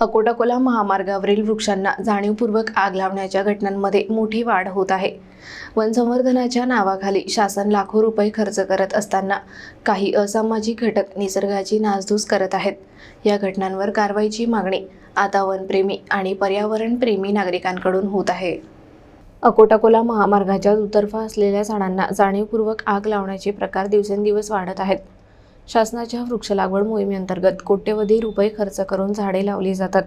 अकोटाकोला महामार्गावरील वृक्षांना जाणीवपूर्वक आग लावण्याच्या घटनांमध्ये मोठी वाढ होत आहे. वनसंवर्धनाच्या नावाखाली शासन लाखो रुपये खर्च करत असताना काही असामाजिक घटक निसर्गाची नासधूस करत आहेत. या घटनांवर कारवाईची मागणी आता वनप्रेमी आणि पर्यावरणप्रेमी नागरिकांकडून होत आहे. अकोटाकोला महामार्गाच्या दुतर्फा असलेल्या झाडांना जाणीवपूर्वक आग लावण्याचे प्रकार दिवसेंदिवस वाढत आहेत. शासनाच्या वृक्ष लागवड मोहिमेअंतर्गत कोट्यवधी रुपये खर्च करून झाडे लावली जातात.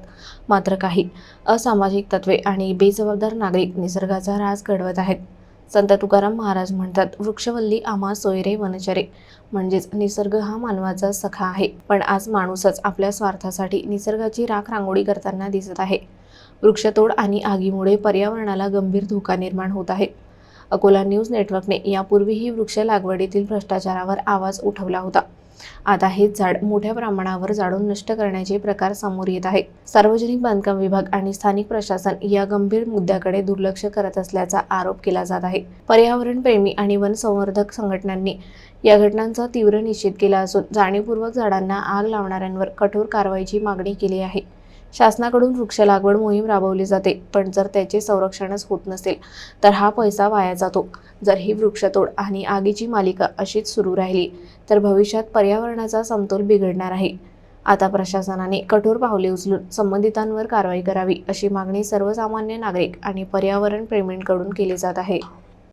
मात्र काही असामाजिक तत्वे आणि बेजबाबदार नागरिक निसर्गाचा राज घडवत आहेत. संत तुकाराम महाराज म्हणतात वृक्षवल्ली आम्हा सोयरे वनचरे. म्हणजेच निसर्ग हा मानवाचा सखा आहे. पण आज माणूसच आपल्या स्वार्थासाठी निसर्गाची राख रांगोळी करताना दिसत आहे. वृक्षतोड आणि आगीमुळे पर्यावरणाला गंभीर धोका निर्माण होत आहे. अकोला न्यूज नेटवर्कने यापूर्वीही वृक्ष लागवडीतील भ्रष्टाचारावर आवाज उठवला होता. आता हेच झाड मोठ्या प्रमाणावर जाळून नष्ट करण्याचे प्रकार समोर येत आहे सार्वजनिक बांधकाम विभाग आणि स्थानिक प्रशासन या गंभीर मुद्द्याकडे दुर्लक्ष करत असल्याचा आरोप केला जात आहे. पर्यावरण प्रेमी आणि वनसंवर्धक संघटनांनी या घटनांचा तीव्र निषेध केला असून जाणीवपूर्वक झाडांना आग लावणाऱ्यांवर कठोर कारवाईची मागणी केली आहे. शासनाकडून वृक्ष लागवड मोहीम राबवली जाते पण जर त्याचे संरक्षणच होत नसेल तर हा पैसा वाया जातो. जर ही वृक्षतोड आणि आगीची मालिका अशीच सुरू राहिली तर भविष्यात पर्यावरणाचा समतोल बिघडणार आहे. आता प्रशासनाने कठोर पावले उचलून संबंधितांवर कारवाई करावी अशी मागणी सर्वसामान्य नागरिक आणि पर्यावरण प्रेमींकडून केली जात आहे.